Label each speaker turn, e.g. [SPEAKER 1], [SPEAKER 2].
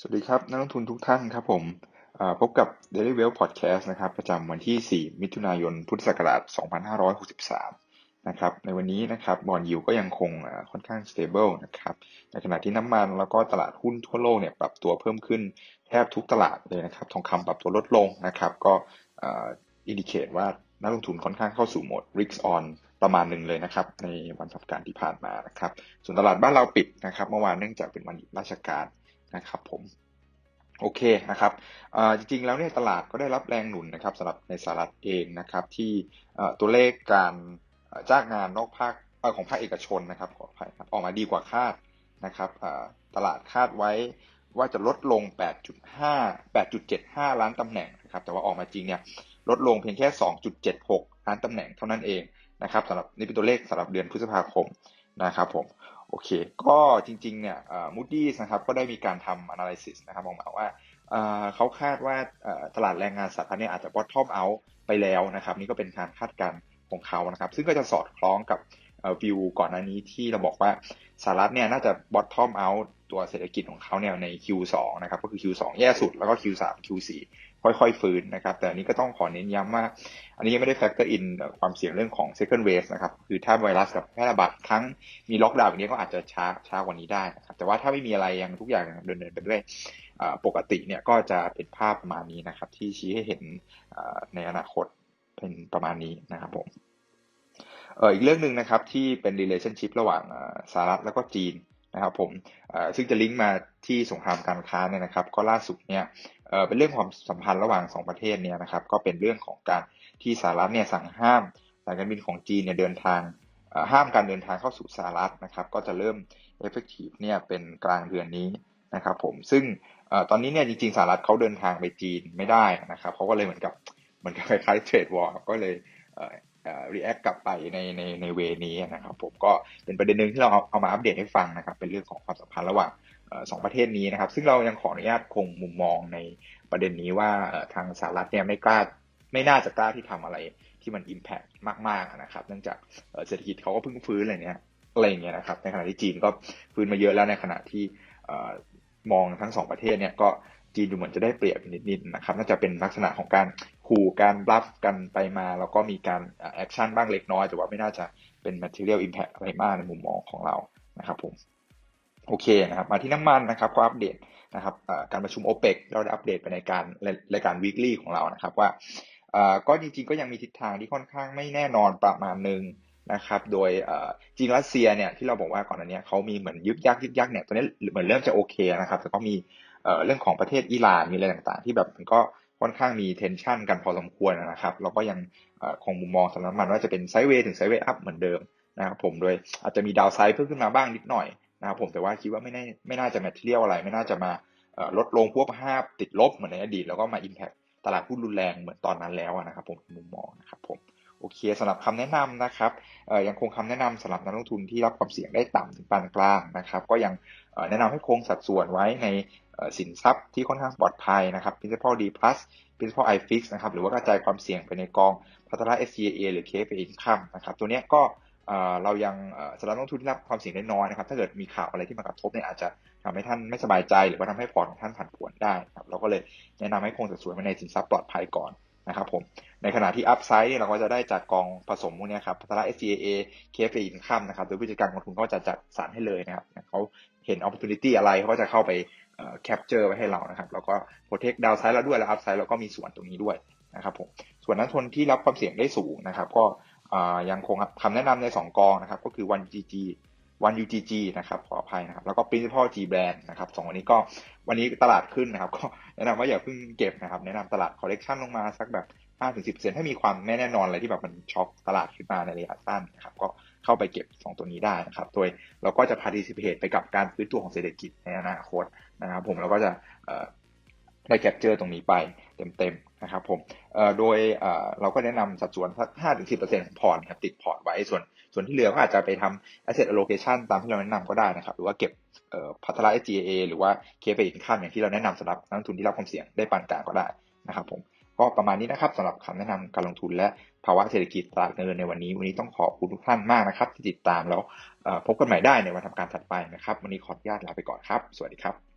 [SPEAKER 1] สวัสดีครับ นักลงทุนทุกท่านครับผมพบกับ Daily Wealth Podcast นะครับ ประจำวันที่ 4 มิถุนายน พุทธศักราช 2563 นะครับ ในวันนี้นะครับบอลยูก็ยังคงค่อนข้าง stable นะครับ ในขณะที่น้ำมันแล้วก็ตลาดหุ้นทั่วโลกเนี่ยปรับตัวเพิ่มขึ้นแทบทุกตลาดเลยนะครับ ทองคำปรับตัวลดลงนะครับ ก็อินดิเคตว่านักลงทุนค่อนข้างเข้าสู่โหมด risk on ประมาณหนึ่งเลยนะครับ ในวันสัปดาห์ที่ผ่านมานะครับ ส่วนตลาดบ้านเราปิดนะครับ เมื่อวานเนื่องจากเป็นวันหยุดราชการ นะครับผมโอเคนะครับจริงๆแล้วเนี่ยตลาดก็ได้รับแรงหนุนนะครับสำหรับในสหรัฐเองนะครับที่ตัวเลขการจ้างงานนอกภาคของภาคเอกชนนะครับขออภัยครับออกมาดีกว่าคาดนะครับตลาดคาดไว้ว่าจะลดลง 8.5 8.75 ล้านตำแหน่งนะครับแต่ว่าออกมาจริงเนี่ยลดลงเพียงแค่ 2.76 ล้านตำแหน่งเท่านั้นเองนะครับสำหรับนี่เป็นตัวเลขสำหรับเดือนพฤษภาคมนะครับผม โอเค ก็จริงๆเนี่ยมูดดี้นะครับก็ได้มีการทำ analysis นะครับออกมาว่าเขาคาดว่าตลาดแรงงานสหรัฐเนี่ยอาจจะ bottom out ไปแล้วนะครับ นี่ก็เป็นการคาดการณ์ของเขานะครับ ซึ่งก็จะสอดคล้องกับวิวก่อนหน้านี้ที่เราบอกว่าสหรัฐเนี่ยน่าจะ bottom out ตัวเศรษฐกิจของเขาเนี่ยใน Q2 นะครับ ก็คือ Q2 แย่สุดแล้วก็ Q3 Q4 ค่อยๆฟื้นนะครับ แต่อันนี้ก็ต้องขอเน้นย้ำว่า อันนี้ยังไม่ได้ factor in ความเสี่ยงเรื่องของ second wave นะครับ คือถ้าไวรัสกับแพร่ระบาดครั้งมีล็อกดาวน์อย่างนี้ก็อาจจะช้าช้ากว่านี้ได้นะครับ แต่ว่าถ้าไม่มีอะไรยังทุกอย่างเดินเดินไปด้วยปกติเนี่ยก็จะเป็นภาพประมาณนี้นะครับ ที่ชี้ให้เห็นในอนาคตเป็นประมาณนี้นะครับผมอีกเรื่องหนึ่งนะครับที่เป็น relationship ระหว่างสหรัฐแล้วก็จีน นะครับผมซึ่งจะลิงก์มาที่สงครามการค้าเนี่ยนะครับ ก็ล่าสุดเนี่ยเป็นเรื่องความสัมพันธ์ระหว่าง 2 ประเทศเนี่ยนะครับ ก็เป็นเรื่องของการที่สหรัฐเนี่ยสั่งห้ามสายการบินของจีนเนี่ยเดินทางห้ามการเดินทางเข้าสู่สหรัฐนะครับ ก็จะเริ่ม effective เนี่ยเป็นกลางเดือนนี้นะครับผมซึ่งตอนนี้เนี่ยจริงๆสหรัฐเขาเดินทางไปจีนไม่ได้นะครับเขาก็เลยเหมือนกับเหมือนกับคล้ายๆเทรดวอร์ก็เลย รีแอคกลับไปในในในเวนี้นะครับผมก็เป็นประเด็นหนึ่งที่เราเอาเอามาอัปเดตให้ฟังนะครับ เป็นเรื่องของความสัมพันธ์ระหว่างสองประเทศนี้นะครับ ซึ่งเรายังขออนุญาตคงมุมมองในประเด็นนี้ว่าทางสหรัฐเนี่ยไม่กล้าไม่น่าจะกล้าที่ทำอะไรที่มันอิมแพกมากๆนะครับ เนื่องจากเศรษฐกิจเขาก็เพิ่งฟื้นอะไรเนี้ยอะไรเงี้ยนะครับ ในขณะที่จีนก็ฟื้นมาเยอะแล้วในขณะที่มองทั้งสองประเทศเนี่ยก็จีนดูเหมือนจะได้เปรียบนิดๆนะครับ น่าจะเป็นลักษณะของการ ขู่การบลัฟกันไปมา แล้วก็มีการแอคชั่นบ้างเล็กน้อย แต่ว่าไม่น่าจะเป็น material impact อะไรมากในมุมมองของเรานะครับผมโอเคนะครับมาที่น้ำมันนะครับก็อัปเดตนะครับการประชุม o p e ปเราได้อัปเดตไปในการรายการ weekly ของเรานะครับว่าก็จริงๆก็ยังมีทิศทางที่ค่อนข้างไม่แน่นอนประมาณหนึ่งนะครับโดยจีนรัสเซียเนี่ยที่เราบอกว่าก่อนอันนี้เขามีเหมือนยึกยักยึกยักเนี่ยตัวนี้เหมือนเริ่มจะโอเคนะครับแต่ก็มีเรื่องของประเทศอิหร่านมีอะไรต่างๆ ที่แบบมันก็ ค่อนข้างมีเทนชันกันพอสมควรนะครับเราก็ยังคงมุมมองสำหรับมันว่าจะเป็นไซด์เวย์ถึงไซด์เวย์อัพเหมือนเดิมนะครับผมโดยอาจจะมีดาวไซด์เพิ่มขึ้นมาบ้างนิดหน่อยนะครับผมแต่ว่าคิดว่าไม่น่าไม่น่าจะแมทเทียลอะไร ไม่น่าจะมาลดลงพวกภาพติดลบเหมือนในอดีต แล้วก็มาอิมแพคตลาดหุ้นรุนแรงเหมือนตอนนั้นแล้วนะครับผมมุมมองนะครับผม โอเคสำหรับคำแนะนำนะครับยังคงคำแนะนำสำหรับนักลงทุนที่รับความเสี่ยงได้ต่ำถึงปานกลางนะครับ ก็ยังแนะนำให้คงสัดส่วนไว้ในสินทรัพย์ที่ค่อนข้างปลอดภัยนะครับ principal D plus principal I fix นะครับหรือว่ากระจายความเสี่ยงไปในกองพัฒนา SCA หรือ KFA income นะครับตัวนี้ก็เรายังสำหรับนักลงทุนที่รับความเสี่ยงได้น้อยนะครับ ถ้าเกิดมีข่าวอะไรที่มากระทบเนี่ยอาจจะทำให้ท่านไม่สบายใจ หรือว่าทำให้พอร์ตของท่านผันผวนได้ครับเราก็เลยแนะนำให้คงสัดส่วนไว้ในสินทรัพย์ปลอดภัยก่อน ครับผม ในขณะที่อัพไซด์เนี่ยเราก็จะได้จากกองผสมพวกนี้ครับพัฒนา SCA KFA Income นะครับโดยผู้จัดการกองทุนก็จะจัดสรรให้เลยนะครับเขาเห็นโอกาสอะไรเขาก็จะเข้าไป capture ไว้ให้เรานะครับแล้วก็ protect down side เราด้วยแล้วอัพไซด์เราก็มีส่วนตรงนี้ด้วยนะครับผมส่วนนักทุนที่รับความเสี่ยงได้สูงนะครับ ก็ยังคงคำแนะนำใน 2 กองนะครับ ก็คือ 1GG วัน UGG นะครับขออภัยนะครับแล้วก็ Principal G Brand นะครับสองวันนี้ก็วันนี้ตลาดขึ้นนะครับ ก็แนะนำว่าอย่าเพิ่งเก็บนะครับ แนะนำตลาด Collection ลงมาสักแบบ5-10%ให้มีความแน่แน่นอนอะไรที่แบบมันช็อคตลาดขึ้นมาในระยะสั้นนะครับก็เข้าไปเก็บ 2 ตัวนี้ได้นะครับ โดยเราก็จะ participate ไปกับการฟื้นตัวของเศรษฐกิจในอนาคตนะครับ ผมเราก็จะได้แคปเจอร์ตรงนี้ไปเต็ม นะครับผมโดยเราก็แนะนำสัดส่วนสักห้าถึงสิบเปอร์เซ็นต์ของพอร์ตครับติดพอร์ตไว้ส่วนส่วนที่เหลือก็อาจจะไปทำ asset allocation ตามที่เราแนะนำก็ได้นะครับ หรือว่าเก็บพัฒนา SGA หรือว่าเคไปอีกขั้นอย่างที่เราแนะนำสำหรับนักลงทุนที่รับความเสี่ยงได้ปานกลางก็ได้นะครับผมก็ประมาณนี้นะครับสำหรับคำแนะนำการลงทุนและภาวะเศรษฐกิจตลาดเงินในวันนี้ วันนี้ต้องขอบคุณทุกท่านมากนะครับที่ติดตามแล้วพบกันใหม่ได้ในวันทำการถัดไปนะครับ วันนี้ขออนุญาตลาไปก่อนครับ สวัสดีครับ